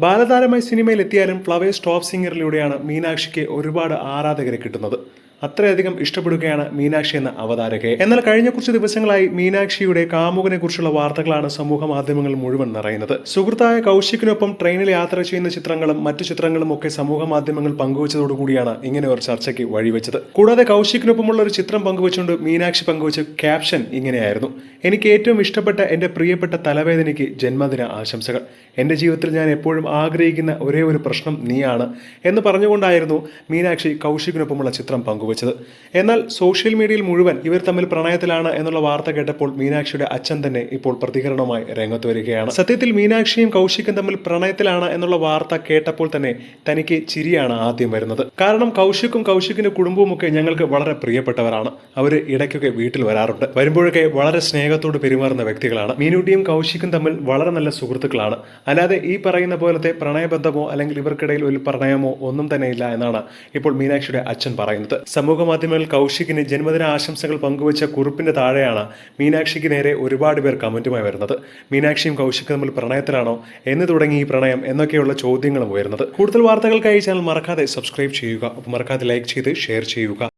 ബാലതാരമായി സിനിമയിൽ എത്തിയാലും flowers top സിംഗറിലൂടെയാണ് മീനാക്ഷിക്ക് ഒരുപാട് ആരാധകരെ കിട്ടുന്നത്. അത്രയധികം ഇഷ്ടപ്പെടുകയാണ് മീനാക്ഷി എന്ന അവതാരകയെ. എന്നാൽ കഴിഞ്ഞ കുറച്ച് ദിവസങ്ങളായി മീനാക്ഷിയുടെ കാമുകനെ കുറിച്ചുള്ള വാർത്തകളാണ് സമൂഹ മാധ്യമങ്ങൾ മുഴുവൻ നിറയുന്നത്. സുഹൃത്തായ കൗശിക്കിനൊപ്പം ട്രെയിനിൽ യാത്ര ചെയ്യുന്ന ചിത്രങ്ങളും മറ്റു ചിത്രങ്ങളും ഒക്കെ സമൂഹ മാധ്യമങ്ങൾ പങ്കുവച്ചതോടുകൂടിയാണ് ഇങ്ങനെ ഒരു ചർച്ചയ്ക്ക് വഴിവെച്ചത്. കൂടാതെ കൗശിക്കിനൊപ്പമുള്ള ഒരു ചിത്രം പങ്കുവച്ചുകൊണ്ട് മീനാക്ഷി പങ്കുവച്ച ക്യാപ്ഷൻ ഇങ്ങനെയായിരുന്നു. എനിക്ക് ഏറ്റവും ഇഷ്ടപ്പെട്ട എന്റെ പ്രിയപ്പെട്ട തലവേദനയ്ക്ക് ജന്മദിന ആശംസകൾ. എന്റെ ജീവിതത്തിൽ ഞാൻ എപ്പോഴും ആഗ്രഹിക്കുന്ന ഒരേ ഒരു പ്രശ്നം നീയാണ് എന്ന് പറഞ്ഞുകൊണ്ടായിരുന്നു മീനാക്ഷി കൗശികിനൊപ്പമുള്ള ചിത്രം പങ്കുവച്ചത്. എന്നാൽ സോഷ്യൽ മീഡിയയിൽ മുഴുവൻ ഇവർ തമ്മിൽ പ്രണയത്തിലാണ് എന്നുള്ള വാർത്ത കേട്ടപ്പോൾ മീനാക്ഷിയുടെ അച്ഛൻ തന്നെ ഇപ്പോൾ പ്രതികരണവുമായി രംഗത്ത് വരികയാണ്. സത്യത്തിൽ മീനാക്ഷിയും കൗശിക്കും തമ്മിൽ പ്രണയത്തിലാണ് എന്നുള്ള വാർത്ത കേട്ടപ്പോൾ തന്നെ തനിക്ക് ചിരിയാണ് ആദ്യം വരുന്നത്. കാരണം കൗശിക്കും കൗശിക്കിന്റെ കുടുംബവും ഒക്കെ ഞങ്ങൾക്ക് വളരെ പ്രിയപ്പെട്ടവരാണ്. അവർ ഇടയ്ക്കൊക്കെ വീട്ടിൽ വരാറുണ്ട്. വരുമ്പോഴൊക്കെ വളരെ സ്നേഹത്തോട് പെരുമാറുന്ന വ്യക്തികളാണ്. മീനുട്ടിയും കൗശിക്കും തമ്മിൽ വളരെ നല്ല സുഹൃത്തുക്കളാണ്. അല്ലാതെ ഈ പറയുന്ന പോലത്തെ പ്രണയബന്ധമോ അല്ലെങ്കിൽ ഇവർക്കിടയിൽ ഒരു പ്രണയമോ ഒന്നും തന്നെ ഇല്ല എന്നാണ് ഇപ്പോൾ മീനാക്ഷിയുടെ അച്ഛൻ പറയുന്നത്. സമൂഹ മാധ്യമങ്ങളിൽ കൗശികിന് ജന്മദിന ആശംസകൾ പങ്കുവച്ച കുറിപ്പിന്റെ താഴെയാണ് മീനാക്ഷിക്ക് നേരെ ഒരുപാട് പേർ കമന്റുമായി വരുന്നത്. മീനാക്ഷിയും കൗശിക്കും തമ്മിൽ പ്രണയത്തിലാണോ? എന്ന് തുടങ്ങി ഈ പ്രണയം എന്നൊക്കെയുള്ള ചോദ്യങ്ങളും ഉയരുന്നത്. കൂടുതൽ വാർത്തകൾക്കായി ചാനൽ മറക്കാതെ സബ്സ്ക്രൈബ് ചെയ്യുക. മറക്കാതെ ലൈക്ക് ചെയ്ത് ഷെയർ ചെയ്യുക.